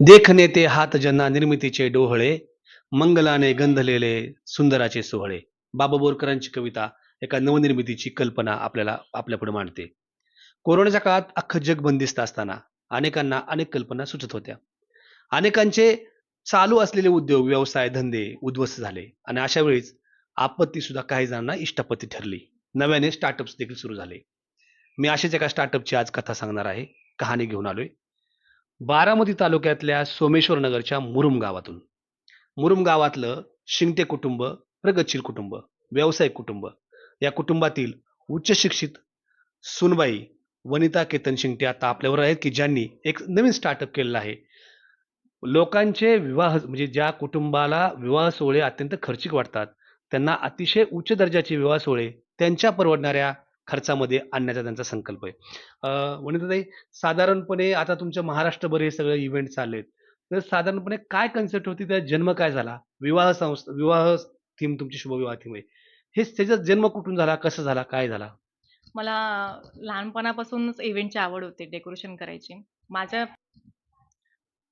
देखणे ते हात ज्यांना निर्मितीचे डोहळे मंगलाने गंधलेले सुंदराचे सोहळे. बाबा बोरकरांची कविता एका नवनिर्मितीची कल्पना आपल्याला आपल्यापुढे मांडते. कोरोनाच्या काळात अख्खं जग बंदिस्त असताना अनेकांना अनेक कल्पना सुचत होत्या. अनेकांचे चालू असलेले उद्योग व्यवसाय धंदे उद्ध्वस्त झाले आणि अशा वेळीच आपत्ती सुद्धा काही जणांना इष्टापत्ती ठरली. नव्याने स्टार्टअप्स देखील सुरू झाले. मी अशाच एका स्टार्टअपची आज कथा सांगणार आहे. कहाणी घेऊन आलोय. बारामती तालुक्यातल्या सोमेश्वर नगरच्या मुरुम गावातून. मुरुम गावातलं शिंगटे कुटुंब प्रगतशील कुटुंब व्यावसायिक कुटुंब या कुटुंबातील उच्च शिक्षित सुनबाई वनिता केतन शिंगटे आता आपल्यावर आहेत की ज्यांनी एक नवीन स्टार्टअप केलेलं आहे. लोकांचे विवाह म्हणजे ज्या कुटुंबाला विवाह सोहळे अत्यंत खर्चिक वाटतात त्यांना अतिशय उच्च दर्जाचे विवाह सोहळे त्यांच्या परवडणाऱ्या खर्चामध्ये आणण्याचा त्यांचा संकल्प आहे. अं, साधारणपणे आता तुमच्या महाराष्ट्रभर हे सगळे इव्हेंट चाललेत. तर साधारणपणे काय कन्सेप्ट होती? त्या जन्म काय झाला? विवाह संस्था विवाह थीम तुमची शुभविवाह थीम आहे. हे त्याचा जन्म कुठून झाला? कसं झाला? काय झाला? मला लहानपणापासूनच इव्हेंटची आवड होती डेकोरेशन करायची. माझ्या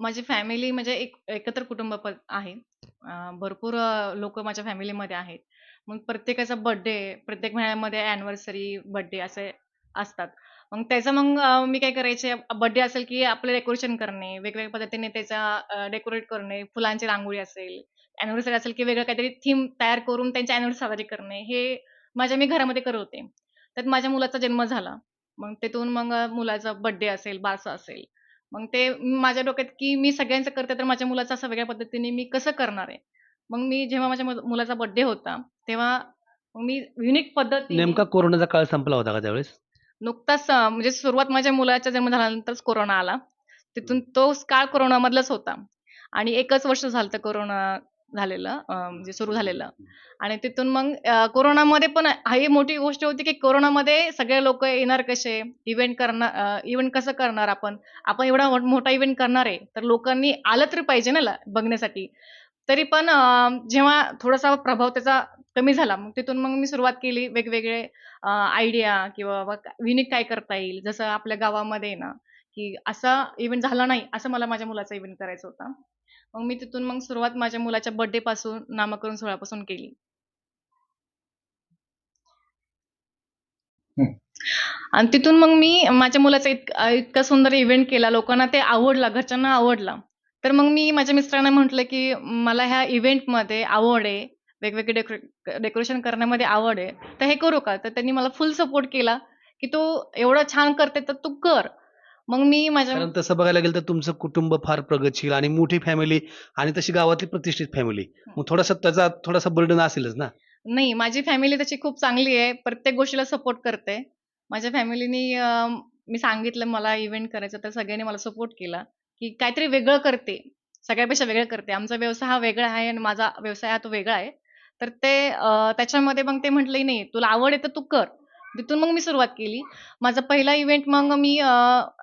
माझी फॅमिली म्हणजे एक एकत्र कुटुंब आहे. भरपूर लोक माझ्या फॅमिलीमध्ये आहेत. मग प्रत्येकाचा बर्थडे, प्रत्येक महिन्यामध्ये अॅनिव्हर्सरी, बर्थडे असे असतात. मग त्याचं मग अ, मी काय करायचे बर्थडे असेल की आपलं डेकोरेशन करणे, वेगवेगळ्या पद्धतीने त्याचा डेकोरेट करणे, फुलांची रांगोळी असेल, अॅनिव्हर्सरी असेल की वेगळं काहीतरी थीम तयार करून त्यांची अॅनिव्हर्सरी साजरी करणे, हे माझ्या मी घरामध्ये करत होते. त्यात माझ्या मुलाचा जन्म झाला. मग तिथून मग अ, मुलाचा बर्थडे असेल, बारसं असेल. मग ते माझ्या डोक्यात की मी सगळ्यांचं करते, तर माझ्या मुलाचं असं वेगळ्या पद्धतीने मी कसं करणार आहे? मग मी जेव्हा माझ्या मुलाचा बर्थडे होता, तेव्हा मी युनिक पद्धतीने नेमका कोरोनाचा काळ संपला होता का त्यावेळेस नुकताच म्हणजे सुरुवात माझ्या मुलाचा जन्म झाल्यानंतरच कोरोना आला. तिथून तोच काळ कोरोनामधलाच होता. आणि एकच वर्ष झालं होतं कोरोना झालेलं म्हणजे सुरू झालेलं. आणि तिथून मग कोरोनामध्ये पण ही मोठी गोष्ट होती, की कोरोनामध्ये सगळे लोकं येणार कसे? इव्हेंट करणार इव्हेंट कसं करणार आपण? आपण एवढा मोठा इव्हेंट करणार आहे, तर लोकांनी आलं तरी पाहिजे ना बघण्यासाठी. तरी पण जेव्हा थोडासा प्रभाव त्याचा कमी झाला, मग तिथून मग मी सुरुवात केली वेगवेगळे आयडिया किंवा बाबा युनिक काय करता येईल? जसं आपल्या गावामध्ये ना, की असा इव्हेंट झाला नाही, असं मला माझ्या मुलाचा इव्हेंट करायचा होता. मग मी तिथून मग सुरुवात माझ्या मुलाच्या बर्थडेपासून, नामकरण सोहळ्यापासून केली. आणि तिथून मग मी माझ्या मुलाचा इत अ, इतका सुंदर इव्हेंट केला. लोकांना ते आवडला, घरच्यांना आवडला. तर मग मी माझ्या मिस्टरांना म्हटलं, की मला ह्या इव्हेंटमध्ये आवड आहे. वेगवेगळे डेकोरे डेकोरेशन करण्यामध्ये आवड आहे. तर हे करू का? तर त्यांनी मला फुल सपोर्ट केला, की "तू एवढं छान करते, तर तू कर." मग मी माझ्या कारण तसं बघायला गेलं तर तुमचं कुटुंब फार प्रगतशील आणि मोठी फॅमिली आणि तशी गावातली प्रतिष्ठित फॅमिली मग थोडासा त्याचा थोडासा बर्डन असेलच ना नाही, माझी फॅमिली तशी खूप चांगली आहे. प्रत्येक गोष्टीला सपोर्ट करते. माझ्या फॅमिलीनी मी सांगितलं मला इव्हेंट करायचा, तर सगळ्यांनी मला सपोर्ट केला, की काहीतरी वेगळं करते. सगळ्यापेक्षा वेगळं करते. आमचा व्यवसाय हा वेगळा आहे आणि माझा व्यवसाय हा तो वेगळा आहे. तर ते अ, त्याच्यामध्ये मग ते म्हटले, "नाही, तुला आवड आहे तर तू कर." तिथून मग मी सुरुवात केली. माझा पहिला इव्हेंट मग मी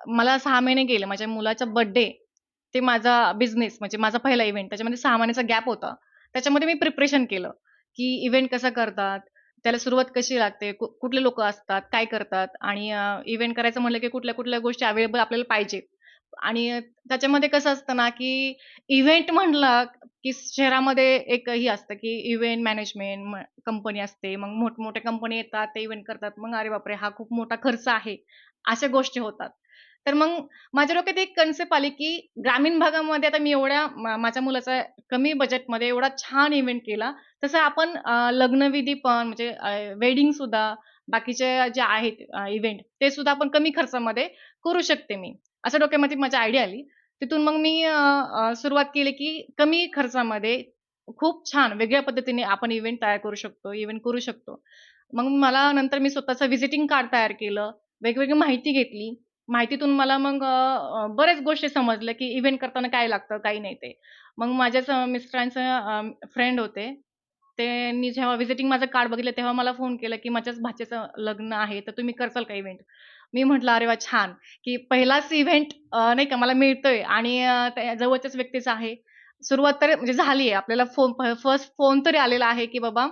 मला सहा महिने गेले. माझ्या मुलाचा बर्थडे ते माझा बिझनेस म्हणजे माझा पहिला इव्हेंट. त्याच्यामध्ये सहा महिन्याचा गॅप होता. त्याच्यामध्ये मी प्रिपरेशन केलं, की इव्हेंट कसा करतात, त्याला सुरुवात कशी लागते, कु कुठले लोक असतात, काय करतात आणि इव्हेंट करायचं म्हटलं, की कुठल्या-कुठल्या गोष्टी अवेलेबल आपल्याला पाहिजेत. आणि त्याच्यामध्ये कसं असतं ना, की इव्हेंट म्हणला, की शहरामध्ये एक ही असतं, की इव्हेंट मॅनेजमेंट कंपनी असते. मग मोठमोठ्या कंपनी येतात, ते इव्हेंट करतात. मग अरे बापरे! हा खूप मोठा खर्च आहे. अशा गोष्टी होतात. तर मग माझ्या डोक्यात एक कन्सेप्ट आली, की ग्रामीण भागामध्ये आता मी एवढ्या माझ्या मुलाचा कमी बजेटमध्ये एवढा छान इव्हेंट केला. तसं आपण लग्नविधी पण म्हणजे वेडिंग सुद्धा बाकीचे जे आहेत इव्हेंट ते सुद्धा आपण कमी खर्चामध्ये करू शकते मी. असं डोक्यामध्ये माझी आयडिया आली. तिथून मग मी सुरुवात केली, की कमी खर्चामध्ये खूप छान वेगळ्या पद्धतीने आपण इव्हेंट तयार करू शकतो, इव्हेंट करू शकतो. मग मला नंतर मी स्वतःचं व्हिजिटिंग कार्ड तयार केलं. वेगवेगळी माहिती घेतली. माहितीतून मला मग बरेच बऱ्याच गोष्टी समजल्या, की इव्हेंट करताना काय लागतं, काही नाही ते. मग माझ्याच मिस्टरांचं फ्रेंड होते. त्यांनी जेव्हा व्हिजिटिंग माझं कार्ड बघितलं, तेव्हा मला फोन केला, की "माझ्याच भाच्याचं लग्न आहे, तर तुम्ही करसाल का इव्हेंट?" मी म्हटलं, "अरे वा छान." की पहिलाच इव्हेंट नाही का मला मिळतोय आणि त्या जवळच्याच व्यक्तीचा आहे. सुरुवात तर म्हणजे झाली आहे. आपल्याला फोन फर्स्ट फोन तरी आलेला आहे, की बाबा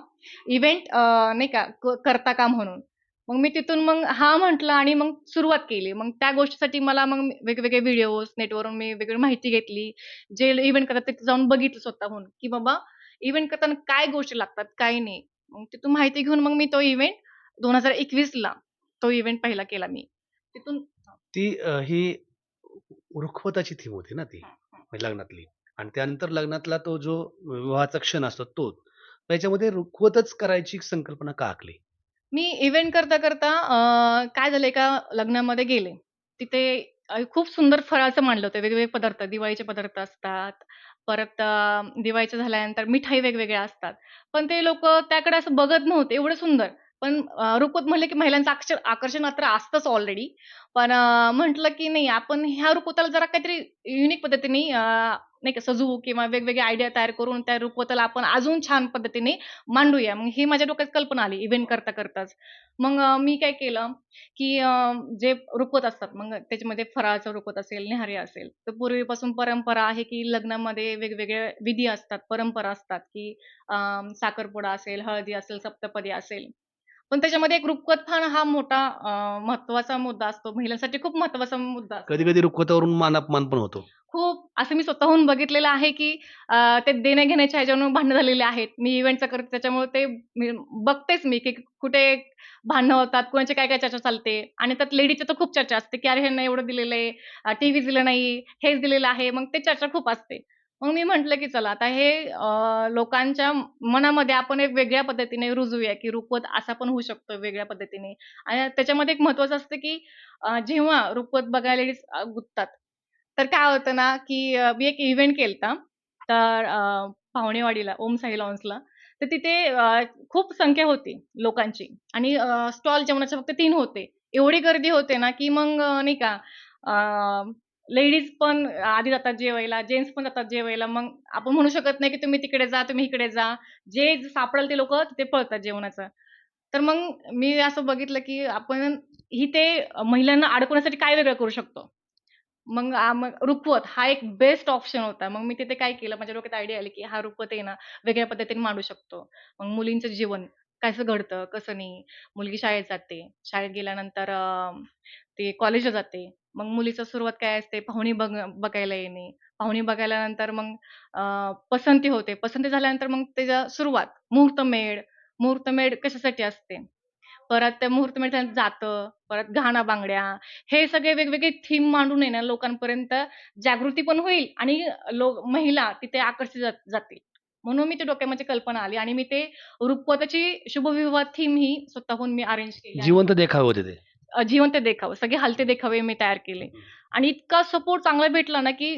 इव्हेंट नाही का क करता का म्हणून. मग मी तिथून मग हा म्हटलं आणि मग सुरुवात केली. मग त्या गोष्टीसाठी मला मग वेगवेगळे व्हिडिओज नेटवरून मी वेगळी माहिती घेतली. जे इव्हेंट करतात तिथे जाऊन बघितलं स्वतःहून, की बाबा इव्हेंट करताना काय गोष्टी लागतात, काय नाही. मग तिथून माहिती घेऊन मग मी तो इव्हेंट 2021ला तो इव्हेंट पहिला केला मी. तिथून ती अ, ही रुखवताची थीम होती ना ती म्हणजे लग्नातली आणि त्यानंतर लग्नातला तो जो विवाहाचा क्षण असतो तो त्याच्यामध्ये रुखवतच करायची संकल्पना का आखली मी इव्हेंट करता करता अ, काय झालं एका लग्नामध्ये गेले. तिथे अ, खूप सुंदर फराळाचं मांडलं होतं. वेगवेगळे पदार्थ, दिवाळीचे पदार्थ असतात. परत अ, दिवाळीचं झाल्यानंतर मिठाई वेगवेगळ्या असतात. पण ते लोकं त्याकडे असं बघत नव्हते, एवढं सुंदर. पण अ, म्हणलं की महिलांचं आकर्षण आकर्षण मात्र असतंच ऑलरेडी. पण म्हटलं की नाही आपण ह्या रुखवताला जरा काहीतरी युनिक पद्धतीने नाही का सजवू किंवा वेगवेगळे आयडिया तयार करून त्या रुखवताला आपण अजून छान पद्धतीने मांडूया. मग ही माझ्या डोक्यात कल्पना आली इव्हेंट करता करताच. मग मी काय केलं, की जे रुखवत असतात मग त्याच्यामध्ये फराळाचं रुखवत असेल, न्याहारी असेल, तर पूर्वीपासून परंपरा आहे की लग्नामध्ये वेगवेगळे विधी असतात, परंपरा असतात, की साखरपुडा असेल, हळदी असेल, सप्तपदी असेल. पण त्याच्यामध्ये एक फार हा मोठा अ, महत्त्वाचा मुद्दा असतो. महिलांसाठी खूप महत्त्वाचा मुद्दा असतो. कधी कधी रुखवतावरून मानापमान पण होतो खूप असं मी स्वतःहून बघितलेलं आहे, की अ, ते देण्या-घेण्याच्या ह्याच्यावरून भांडणं झालेली आहेत. मी इव्हेंटचं करते त्याच्यामुळे ते मी बघतेच मी, की कुठे भांडणं होतात, कुणाची काय-काय चर्चा चालते आणि त्यात लेडीजची तर खूप चर्चा असते, की "अरे, ह्यांना एवढं दिलेलं आहे, टीव्ही दिलं नाही, हेच दिलेलं आहे." मग ते चर्चा खूप असते. मग मी म्हटलं, की चला आता हे अ, लोकांच्या मनामध्ये आपण एक वेगळ्या पद्धतीने रुजूया की रुखवत असा पण होऊ शकतो वेगळ्या पद्धतीने आणि त्याच्यामध्ये एक महत्त्वाचं असतं, की अ, जेव्हा रुखवत बघायला लेडीज गुंततात, तर काय होतं ना, की अ, मी एक इव्हेंट केलता. तर अ, पाहुणेवाडीला ओम साई लॉन्सला. तर तिथे अ, खूप संख्या होती लोकांची आणि स्टॉल जेवणाचे फक्त 3 होते. एवढी गर्दी होते ना, की मग अ, नाही का लेडीज पण आधी जातात जेवायला, जेन्ट्स पण जातात जेवायला. मग आपण म्हणू शकत नाही, की तुम्ही तिकडे जा, तुम्ही इकडे जा. जे सापडेल ते लोक तिथे पळतात जेवणाचं. तर मग मी असं बघितलं, की आपण इथे महिलांना अडकवण्यासाठी काय वेगळं करू शकतो? मग रुखवत हा एक बेस्ट ऑप्शन होता. मग मी तिथे काय केलं, माझ्या डोक्यात आयडिया आली, की हा रुखवत आहे ना, वेगळ्या पद्धतीने मांडू शकतो. मग मुलींचं जीवन कसं घडतं, कसं नाही. मुलगी शाळेत जाते. शाळेत गेल्यानंतर ते कॉलेजला जाते. मग मुलीचं सुरुवात काय असते, पाहुणी बघ बघायला येणे. पाहुणी बघायल्यानंतर मग पसंती होते. पसंती झाल्यानंतर मग त्याच्या सुरुवात मुहूर्तमेढ. मुहूर्तमेढ कशासाठी असते? परत त्या मुहूर्तमेढ जातं, परत घाणा-बांगड्या हे सगळे वेगवेगळे थीम मांडून आहे ना लोकांपर्यंत जागृती पण होईल आणि लोक महिला तिथे आकर्षित जात जातील. म्हणून मी ते डोक्यामध्ये कल्पना आली आणि मी ते रुपवताची शुभविवाह थीम ही स्वतःहून मी अरेंज केली जिवंत देखावे होते ते जिवंत देखावे, सगळे हलते देखावे मी तयार केले आणि इतका सपोर्ट चांगला भेटला ना, की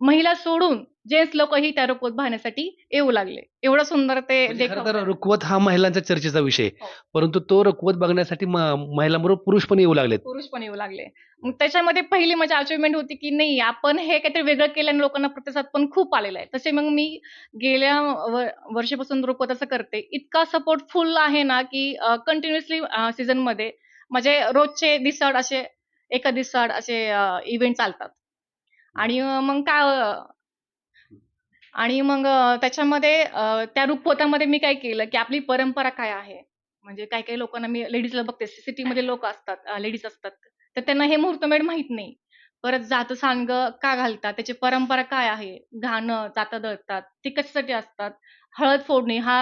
महिला सोडून जेन्ट्स लोकंही त्या रुखवत पाहण्यासाठी येऊ लागले. एवढं सुंदर ते म्हणजे तर रुखवत हा महिलांचा चर्चेचा विषय. हो. परंतु तो रुखवत बघण्यासाठी महिलांबरोबर पुरुष पण येऊ लागलेत पुरुष पण येऊ लागले. मग त्याच्यामध्ये पहिली माझी अचिव्हमेंट होती, की नाही आपण हे काहीतरी वेगळं केल्याने लोकांना प्रतिसाद पण खूप आलेला आहे. तसे मग मी गेल्या वर्षापासून रुखवताचं करते. इतका सपोर्ट फुल आहे ना, की कंटिन्युअसली सीझनमध्ये म्हणजे रोजचे दिसाड असे एका दिसड असे इव्हेंट चालतात. आणि मग काय आणि मग त्याच्यामध्ये त्या रुखवतामध्ये मी काय केलं, की आपली परंपरा काय आहे? म्हणजे काही-काही लोकांना मी लेडीजला बघते, सिटीमध्ये लोक असतात, लेडीज असतात. तर त्यांना हे मुहूर्तमेढ माहीत नाही. परत जात सांग का घालतात? त्याची परंपरा काय आहे? घाणं, जातं दळतात, ते कशासाठी असतात? हळद फोडणे हा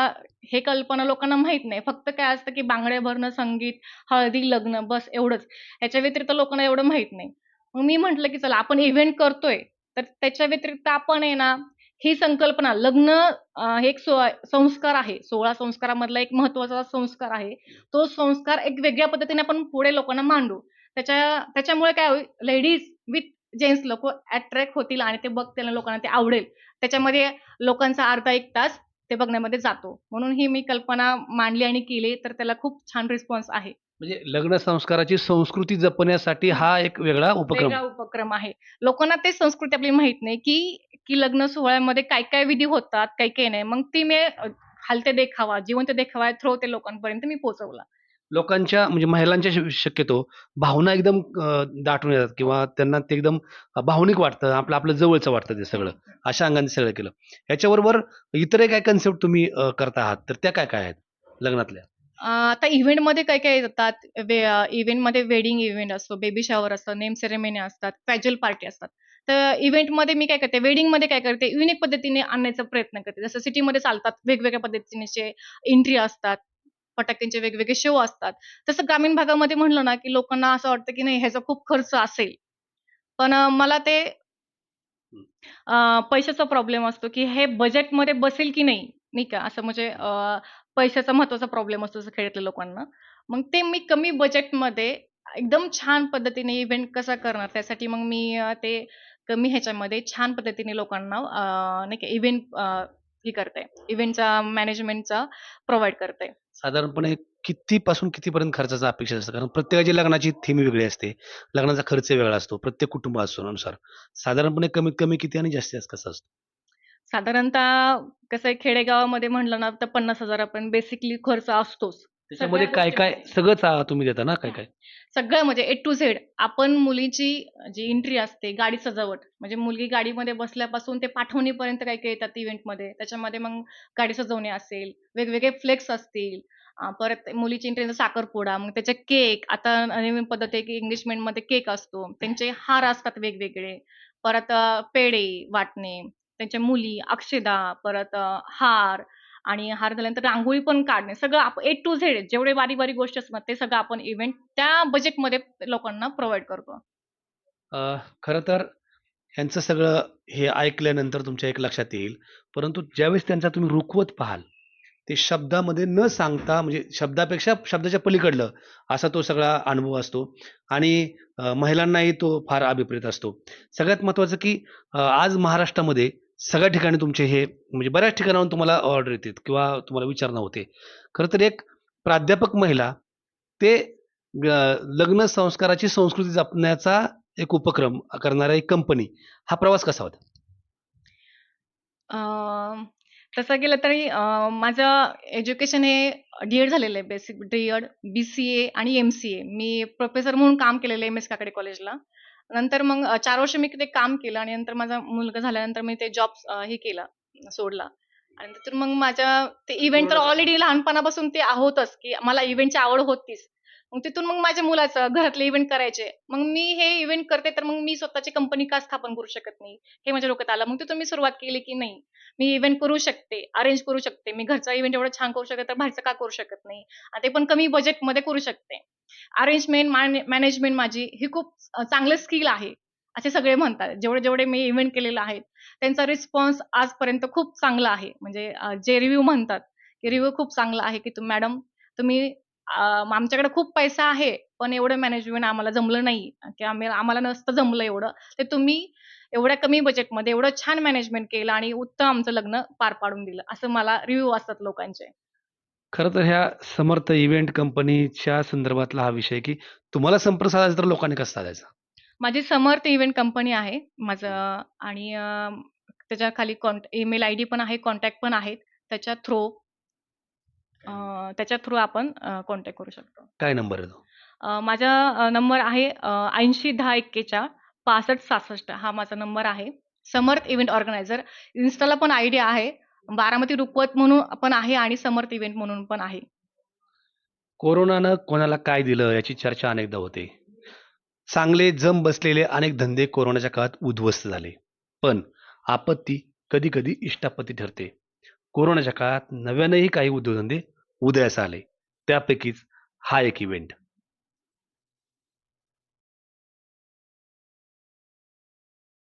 हे कल्पना लोकांना माहीत नाही. फक्त काय असतं, की बांगड्या भरणं, संगीत, हळदी, लग्न बस एवढंच. याच्या व्यतिरिक्त लोकांना एवढं माहीत नाही. मग मी म्हटलं, की चला आपण इव्हेंट करतोय, तर त्याच्या व्यतिरिक्त आपण आहे ना ही संकल्पना लग्न हे एक सो संस्कार आहे. 16 संस्कारामधला एक महत्त्वाचा संस्कार आहे. तो संस्कार एक वेगळ्या पद्धतीने आपण पुढे लोकांना मांडू. त्याच्या त्याच्यामुळे काय होईल लेडीज विथ जेन्ट्स लोक अट्रॅक्ट होतील आणि ते बघतील लोकांना ते आवडेल. त्याच्यामध्ये लोकांचा अर्धा एक तास ते बघण्यामध्ये जातो. म्हणून ही मी कल्पना मांडली आणि केली, तर त्याला खूप छान रिस्पॉन्स आहे. म्हणजे लग्न संस्काराची संस्कृती जपण्यासाठी हा एक वेगळा उपक्रम वेगळा उपक्रम आहे. लोकांना ते संस्कृती आपली माहीत नाही, की की लग्न सोहळ्यामध्ये काय-काय विधी होतात, काही-काही नाही. मग ती मी हलते देखावा, जिवंत देखावा थ्रू ते लोकांपर्यंत मी पोहोचवला. लोकांच्या म्हणजे महिलांच्या श- शक्यतो भावना एकदम दाटून येतात किंवा त्यांना ते एकदम भावनिक वाटतं. आपलं आपलं जवळचं वाटतं ते सगळं. अशा अंगाने सगळं केलं. याच्याबरोबर इतरही काय कन्सेप्ट तुम्ही करता आहात? तर त्या काय काय आहेत लग्नातल्या? आता इव्हेंटमध्ये काय-काय येतात. वे इव्हेंटमध्ये वेडिंग इव्हेंट असतो, बेबी शॉवर असतं, नेम सेरेमनी असतात, कॅज्युअल पार्टी असतात. तर इव्हेंटमध्ये मी काय करते, वेडिंगमध्ये काय करते, युनिक पद्धतीने आणण्याचा प्रयत्न करते. जसं सिटीमध्ये चालतात वेगवेगळ्या पद्धतीने एंट्री असतात, फटाक्यांचे वेगवेगळे शो असतात. तसं ग्रामीण भागामध्ये म्हणलं ना, की लोकांना असं वाटतं, की नाही ह्याचा खूप खर्च असेल. पण मला ते पैशाचा प्रॉब्लेम असतो, की हे बजेटमध्ये बसेल की नाही, नाही का? असं म्हणजे पैशाचा महत्त्वाचा प्रॉब्लेम असतो जसं खेड्यातल्या लोकांना. मग ते मी कमी बजेटमध्ये एकदम छान पद्धतीने इव्हेंट कसा करणार त्यासाठी मग मी ते कमी ह्याच्यामध्ये छान पद्धतीने लोकांना नाही का इव्हेंट हे करते. इव्हेंटचा मॅनेजमेंटचा प्रोव्हाइड करते. साधारणपणे कितीपासून कितीपर्यंत खर्चाचा अपेक्षा असतं? कारण प्रत्येकाची लग्नाची थीम वेगळी असते. लग्नाचा खर्च वेगळा असतो. प्रत्येक कुटुंब असूनसार साधारणपणे कमीत कमी किती आणि जास्तीत जास्त कसं असतं? साधारणतः कसं आहे खेडेगावामध्ये म्हणलं ना, तर पन्नास हजार आपण बेसिकली खर्च असतोच. त्याच्यामध्ये सगळ्या काय काय. सगळंच तुम्ही देता ना काय. काय? सगळं म्हणजे ए टू झेड. आपण मुलीची जी एंट्री असते, गाडी सजावट म्हणजे मुलगी गाडीमध्ये बसल्यापासून ते पाठवणीपर्यंत काही-काही येतात इव्हेंटमध्ये. त्याच्यामध्ये मग गाडी सजवणे असेल, वेगवेगळे फ्लेक्स असतील, अ, परत मुलीची एंट्री साखरपुडा, मग त्याचे केक. आता नवीन पद्धत आहे, की एंगेजमेंटमध्ये केक असतो. त्यांचे हार असतात वेगवेगळे. परत अ, पेढे वाटणे, त्यांच्या मुली, अक्षदा, परत अ, हार आणि हार झाल्यानंतर रांगोळी पण काढणे. सगळं आपण ए टू झेड जेवढे बारीक-बारीक गोष्ट असतात, ते सगळं आपण इव्हेंट त्या बजेटमध्ये लोकांना प्रोव्हाइड करतो. अ, खरं तर ह्यांचं सगळं हे ऐकल्यानंतर तुमच्या एक लक्षात येईल. परंतु ज्यावेळेस त्यांचा तुम्ही रुखवत पाहाल, ते शब्दामध्ये न सांगता म्हणजे शब्दापेक्षा शब्दाच्या पलीकडलं असा तो सगळा अनुभव असतो आणि अ, महिलांनाही तो फार अभिप्रेत असतो. सगळ्यात महत्त्वाचं की अ, आज महाराष्ट्रामध्ये सगळ्या ठिकाणी तुमचे हे म्हणजे बऱ्याच ठिकाणाहून तुम्हाला ऑर्डर येतात किंवा तुम्हाला विचारणा होते. खरं तर एक प्राध्यापक महिला ते लग्न संस्काराची संस्कृती जपण्याचा एक उपक्रम करणारा एक कंपनी. हा प्रवास कसा होता? अ, तसं गेलं तरी अ, माझं एज्युकेशन हे डी-एड झालेलं आहे. बेसिक डी-एड, बी-सी-ए आणि एम-सी-ए. मी प्रोफेसर म्हणून काम केलेलं आहे एम-एस काकडे कॉलेजला. नंतर मग 4 वर्ष मी ते काम केलं आणि नंतर माझा मुलगा झाल्यानंतर मी ते जॉब हे केला, सोडला. आणि नंतर मग माझ्या ते इव्हेंट तर ऑलरेडी लहानपणापासून ते होतच, की मला इव्हेंटची आवड होतीच. मग तिथून मग माझ्या मुलाचं घरातले इव्हेंट करायचे. मग मी हे इव्हेंट करते, तर मग मी स्वतःची कंपनी का स्थापन करू शकत नाही? हे माझ्या डोक्यात आलं. मग तिथून मी सुरुवात केली, की नाही मी इव्हेंट करू शकते, अरेंज करू शकते. मी घरचा इव्हेंट एवढं छान करू शकते, तर बाहेरचं का करू शकत नाही? आणि ते पण कमी बजेटमध्ये करू शकते. अरेंजमेंट, मॅनेजमेंट माझी ही खूप चांगलं स्किल आहे, असे सगळे म्हणतात. जेवढे-जेवढे मी इव्हेंट केलेला आहे, त्यांचा रिस्पॉन्स आजपर्यंत खूप चांगला आहे. म्हणजे जे रिव्ह्यू म्हणतात, की रिव्ह्यू खूप चांगला आहे, की तुम्ही मॅडम तुम्ही आमच्याकडे खूप पैसा आहे, पण एवढं मॅनेजमेंट आम्हाला जमलं नाही, की आम्ही आम्हाला नसतं जमलं एवढं. ते तुम्ही एवढ्या कमी बजेटमध्ये एवढं छान मॅनेजमेंट केलं आणि उत्तम आमचं लग्न पार पाडून दिलं. असं मला रिव्ह्यू असतात लोकांचे. खरं तर ह्या समर्थ इव्हेंट कंपनीच्या संदर्भातला हा विषय, की तुम्हाला संपर्क साधायचा तर लोकांनी कसा साधायचा? माझी समर्थ इव्हेंट कंपनी आहे माझं आणि त्याच्याखाली कॉन्ट ईमेल आयडी पण आहे, कॉन्टॅक्ट पण आहेत. त्याच्या थ्रू अ, त्याच्या थ्रू आपण अ, कॉन्टॅक्ट करू शकतो. काय नंबर आहे तो? अ, माझा अ, नंबर आहे अ, 801041 6566 हा माझा नंबर आहे. Samarth event organizer. इन्स्टाला पण आयडी आहे. बारामती रुखवत म्हणून पण आहे आणि समर्थ इव्हेंट म्हणून पण आहे. कोरोनानं कोणाला काय दिलं याची चर्चा अनेकदा होते. चांगले जम बसलेले अनेक धंदे कोरोनाच्या काळात उद्ध्वस्त झाले. पण आपत्ती कधी-कधी इष्टापत्ती ठरते. कोरोनाच्या काळात नव्यानेही काही उद्योगधंदे उदयास आले. त्यापैकीच हा एक इव्हेंट.